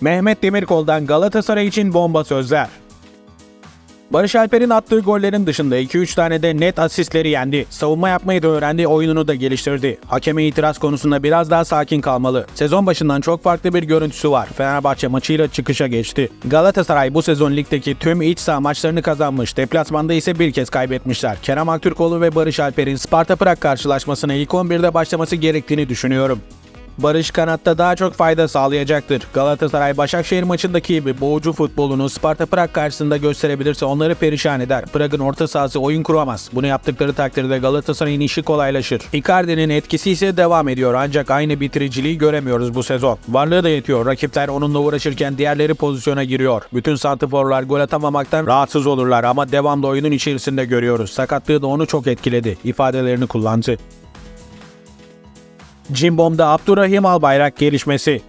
Mehmet Demirkol'dan Galatasaray için bomba sözler. Barış Alper'in attığı gollerin dışında 2-3 tane de net asistleri yendi. Savunma yapmayı da öğrendi, oyununu da geliştirdi. Hakeme itiraz konusunda biraz daha sakin kalmalı. Sezon başından çok farklı bir görüntüsü var. Fenerbahçe maçıyla çıkışa geçti. Galatasaray bu sezon ligdeki tüm iç saha maçlarını kazanmış. Deplasmanda ise bir kez kaybetmişler. Kerem Aktürkoğlu ve Barış Alper'in Sparta Prag karşılaşmasına ilk 11'de başlaması gerektiğini düşünüyorum. Barış kanatta daha çok fayda sağlayacaktır. Galatasaray Başakşehir maçındaki gibi boğucu futbolunu Sparta Prag karşısında gösterebilirse onları perişan eder. Prag'ın orta sahası oyun kuramaz. Bunu yaptıkları takdirde Galatasaray'ın işi kolaylaşır. Icardi'nin etkisi ise devam ediyor ancak aynı bitiriciliği göremiyoruz bu sezon. Varlığı da yetiyor. Rakipler onunla uğraşırken diğerleri pozisyona giriyor. Bütün santiforlar gol atamamaktan rahatsız olurlar ama devamlı oyunun içerisinde görüyoruz. Sakatlığı da onu çok etkiledi. ifadelerini kullandı. Cimbom'da Abdurrahim Albayrak gelişmesi.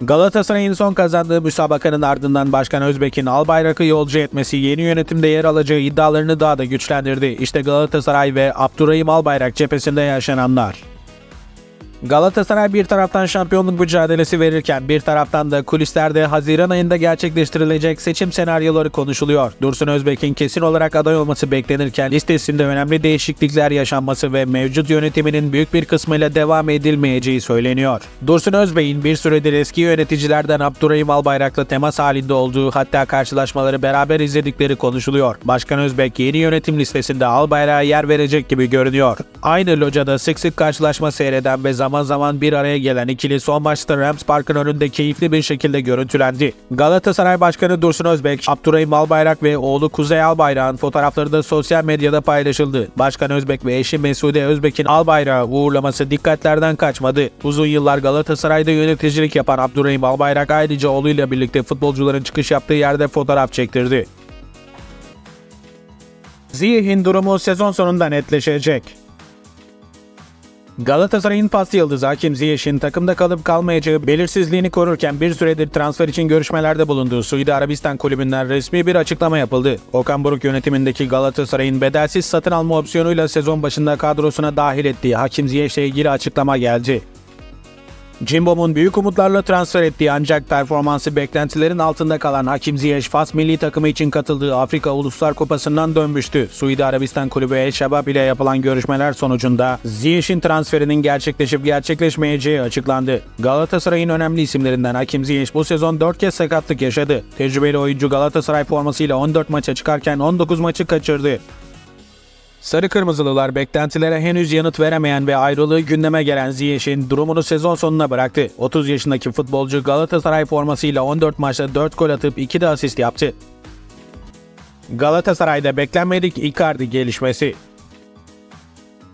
Galatasaray'ın son kazandığı müsabakanın ardından Başkan Özbek'in Albayrak'ı yolcu etmesi yeni yönetimde yer alacağı iddialarını daha da güçlendirdi. İşte Galatasaray ve Abdurrahim Albayrak cephesinde yaşananlar. Galatasaray bir taraftan şampiyonluk mücadelesi verirken bir taraftan da kulislerde Haziran ayında gerçekleştirilecek seçim senaryoları konuşuluyor. Dursun Özbek'in kesin olarak aday olması beklenirken listesinde önemli değişiklikler yaşanması ve mevcut yönetiminin büyük bir kısmıyla devam edilmeyeceği söyleniyor. Dursun Özbek'in bir süredir eski yöneticilerden Abdurrahim Albayrak'la temas halinde olduğu hatta karşılaşmaları beraber izledikleri konuşuluyor. Başkan Özbek yeni yönetim listesinde Albayrak'a yer verecek gibi görünüyor. Aynı locada sık sık karşılaşma seyreden ve zaman zaman bir araya gelen ikili son maçta Rams Park'ın önünde keyifli bir şekilde görüntülendi. Galatasaray Başkanı Dursun Özbek, Abdurrahim Albayrak ve oğlu Kuzey Albayrak'ın fotoğrafları da sosyal medyada paylaşıldı. Başkan Özbek ve eşi Mesude Özbek'in Albayrak'ı uğurlaması dikkatlerden kaçmadı. Uzun yıllar Galatasaray'da yöneticilik yapan Abdurrahim Albayrak ayrıca oğluyla birlikte futbolcuların çıkış yaptığı yerde fotoğraf çektirdi. Ziyeh'in durumu sezon sonunda netleşecek. Galatasaray'ın pas yıldızı Hakim Ziyech'in takımda kalıp kalmayacağı belirsizliğini korurken bir süredir transfer için görüşmelerde bulunduğu Suudi Arabistan kulübünden resmi bir açıklama yapıldı. Okan Buruk yönetimindeki Galatasaray'ın bedelsiz satın alma opsiyonuyla sezon başında kadrosuna dahil ettiği Hakim Ziyech'le ilgili açıklama geldi. Cimbom'un büyük umutlarla transfer ettiği ancak performansı beklentilerin altında kalan Hakim Ziyech, Fas milli takımı için katıldığı Afrika Uluslar Kupası'ndan dönmüştü. Suudi Arabistan kulübü El Şabab ile yapılan görüşmeler sonucunda Ziyech'in transferinin gerçekleşip gerçekleşmeyeceği açıklandı. Galatasaray'ın önemli isimlerinden Hakim Ziyech bu sezon 4 kez sakatlık yaşadı. Tecrübeli oyuncu Galatasaray formasıyla 14 maça çıkarken 19 maçı kaçırdı. Sarı Kırmızılılar beklentilere henüz yanıt veremeyen ve ayrılığı gündeme gelen Ziyech'in durumunu sezon sonuna bıraktı. 30 yaşındaki futbolcu Galatasaray formasıyla 14 maçta 4 gol atıp 2 de asist yaptı. Galatasaray'da beklenmedik Icardi gelişmesi.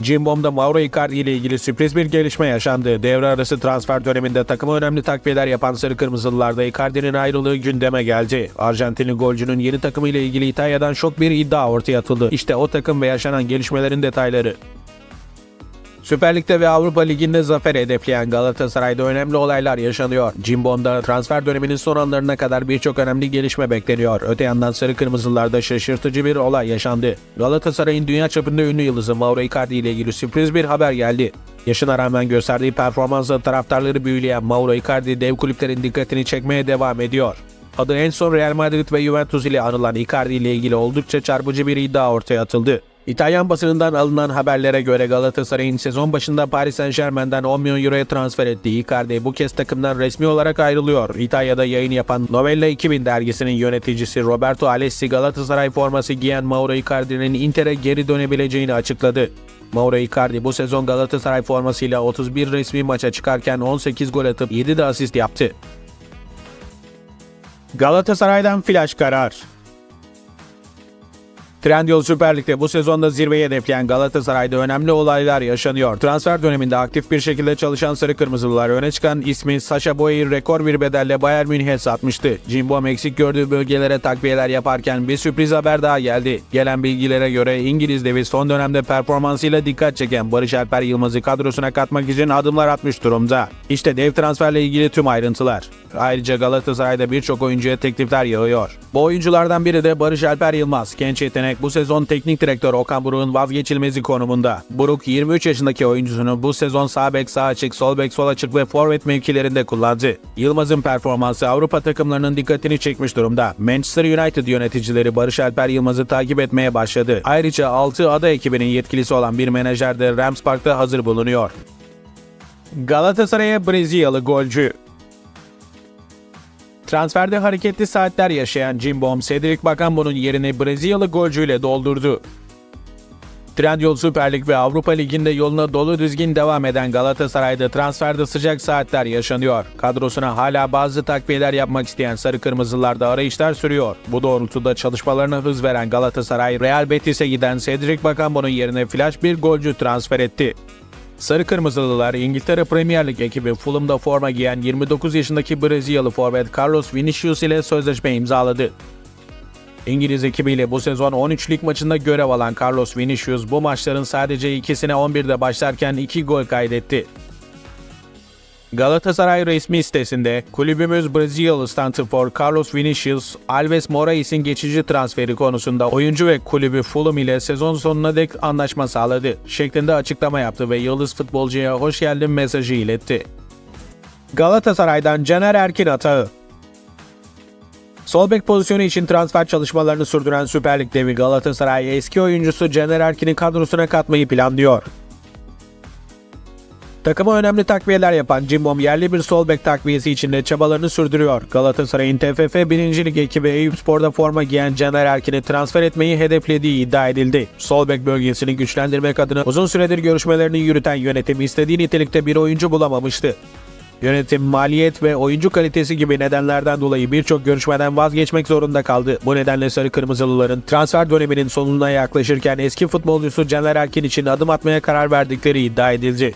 Cimbom'da Mauro Icardi ile ilgili sürpriz bir gelişme yaşandı. Devre arası transfer döneminde takıma önemli takviyeler yapan Sarı Kırmızılılarda Icardi'nin ayrılığı gündeme geldi. Arjantinli golcünün yeni takımı ile ilgili İtalya'dan şok bir iddia ortaya atıldı. İşte o takım ve yaşanan gelişmelerin detayları. Süper Lig'de ve Avrupa Ligi'nde zafer hedefleyen Galatasaray'da önemli olaylar yaşanıyor. Cimbom'da transfer döneminin son anlarına kadar birçok önemli gelişme bekleniyor. Öte yandan Sarı Kırmızılarda şaşırtıcı bir olay yaşandı. Galatasaray'ın dünya çapında ünlü yıldızı Mauro Icardi ile ilgili sürpriz bir haber geldi. Yaşına rağmen gösterdiği performansla taraftarları büyüleyen Mauro Icardi dev kulüplerin dikkatini çekmeye devam ediyor. Adı en son Real Madrid ve Juventus ile anılan Icardi ile ilgili oldukça çarpıcı bir iddia ortaya atıldı. İtalyan basınından alınan haberlere göre Galatasaray'ın sezon başında Paris Saint Germain'den 10 milyon euroya transfer ettiği Icardi bu kez takımdan resmi olarak ayrılıyor. İtalya'da yayın yapan Novella 2000 dergisinin yöneticisi Roberto Alessi Galatasaray forması giyen Mauro Icardi'nin Inter'e geri dönebileceğini açıkladı. Mauro Icardi bu sezon Galatasaray formasıyla 31 resmi maça çıkarken 18 gol atıp 7 de asist yaptı. Galatasaray'dan flash karar. Trendyol Süper Lig'de bu sezonda zirveyi hedefleyen Galatasaray'da önemli olaylar yaşanıyor. Transfer döneminde aktif bir şekilde çalışan Sarı Kırmızılılar öne çıkan ismi Sasha Boye'yi rekor bir bedelle Bayern Münih'e satmıştı. Cimbom eksik gördüğü bölgelere takviyeler yaparken bir sürpriz haber daha geldi. Gelen bilgilere göre İngiliz devi son dönemde performansıyla dikkat çeken Barış Alper Yılmaz'ı kadrosuna katmak için adımlar atmış durumda. İşte dev transferle ilgili tüm ayrıntılar. Ayrıca Galatasaray'da birçok oyuncuya teklifler yağıyor. Bu oyunculardan biri de Barış Alper Yılmaz. Genç yetenek etmek bu sezon teknik direktör Okan Buruk'un vazgeçilmezi konumunda. Buruk 23 yaşındaki oyuncusunu bu sezon sağ bek sağ açık, sol bek sol açık ve forvet mevkilerinde kullandı. Yılmaz'ın performansı Avrupa takımlarının dikkatini çekmiş durumda. Manchester United yöneticileri Barış Alper Yılmaz'ı takip etmeye başladı. Ayrıca 6 ada ekibinin yetkilisi olan bir menajer de Rams Park'ta hazır bulunuyor. Galatasaray'a Brezilyalı golcü Transferde hareketli saatler yaşayan Cimbom, Cedric Bakambo'nun yerini Brezilyalı golcüyle doldurdu. Trendyol Süper Lig ve Avrupa Ligi'nde yoluna dolu düzgün devam eden Galatasaray'da transferde sıcak saatler yaşanıyor. Kadrosuna hala bazı takviyeler yapmak isteyen Sarı Kırmızılarda arayışlar sürüyor. Bu doğrultuda çalışmalarına hız veren Galatasaray, Real Betis'e giden Cedric Bakambo'nun yerine flash bir golcü transfer etti. Sarı Kırmızılılar İngiltere Premier Lig ekibi Fulham'da forma giyen 29 yaşındaki Brezilyalı forvet Carlos Vinicius ile sözleşme imzaladı. İngiliz ekibiyle bu sezon 13 lig maçında görev alan Carlos Vinicius bu maçların sadece ikisine 11'de başlarken 2 gol kaydetti. Galatasaray resmi sitesinde kulübümüz Brezilyalı santrfor Carlos Vinicius, Alves Moraes'in geçici transferi konusunda oyuncu ve kulübü Fulham ile sezon sonuna dek anlaşma sağladı şeklinde açıklama yaptı ve yıldız futbolcuya hoş geldin mesajı iletti. Galatasaray'dan Caner Erkin atağı Sol bek pozisyonu için transfer çalışmalarını sürdüren Süper Lig devi Galatasaray eski oyuncusu Caner Erkin'i kadrosuna katmayı planlıyor. Takıma önemli takviyeler yapan Cimbom yerli bir sol bek takviyesi içinde çabalarını sürdürüyor. Galatasaray'ın TFF 1. Lig ekibi Eyüpspor'da forma giyen Caner Erkin'i transfer etmeyi hedeflediği iddia edildi. Sol bek bölgesini güçlendirmek adına uzun süredir görüşmelerini yürüten yönetim istediği nitelikte bir oyuncu bulamamıştı. Yönetim, maliyet ve oyuncu kalitesi gibi nedenlerden dolayı birçok görüşmeden vazgeçmek zorunda kaldı. Bu nedenle Sarı Kırmızılıların transfer döneminin sonuna yaklaşırken eski futbolcusu Caner Erkin için adım atmaya karar verdikleri iddia edildi.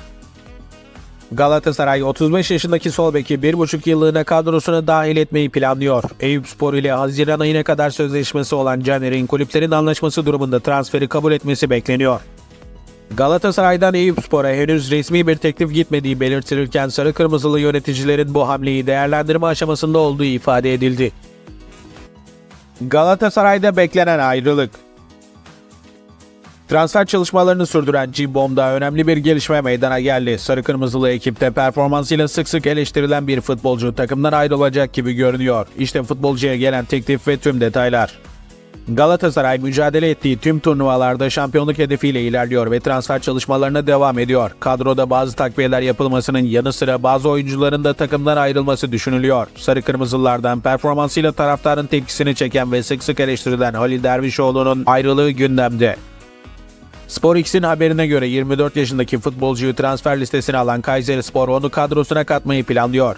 Galatasaray 35 yaşındaki sol beki 1,5 yıllığına kadrosuna dahil etmeyi planlıyor. Eyüpspor ile Haziran ayına kadar sözleşmesi olan Caner'in kulüplerin anlaşması durumunda transferi kabul etmesi bekleniyor. Galatasaray'dan Eyüpspor'a henüz resmi bir teklif gitmediği belirtilirken sarı kırmızılı yöneticilerin bu hamleyi değerlendirme aşamasında olduğu ifade edildi. Galatasaray'da beklenen ayrılık Transfer çalışmalarını sürdüren Cimbom'da önemli bir gelişme meydana geldi. Sarı Kırmızılı ekipte performansıyla sık sık eleştirilen bir futbolcu takımdan ayrılacak gibi görünüyor. İşte futbolcuya gelen teklif ve tüm detaylar. Galatasaray mücadele ettiği tüm turnuvalarda şampiyonluk hedefiyle ilerliyor ve transfer çalışmalarına devam ediyor. Kadroda bazı takviyeler yapılmasının yanı sıra bazı oyuncuların da takımdan ayrılması düşünülüyor. Sarı Kırmızılardan performansıyla taraftarın tepkisini çeken ve sık sık eleştirilen Halil Dervişoğlu'nun ayrılığı gündemde. Spor X'in haberine göre 24 yaşındaki futbolcuyu transfer listesine alan Kayserispor onu kadrosuna katmayı planlıyor.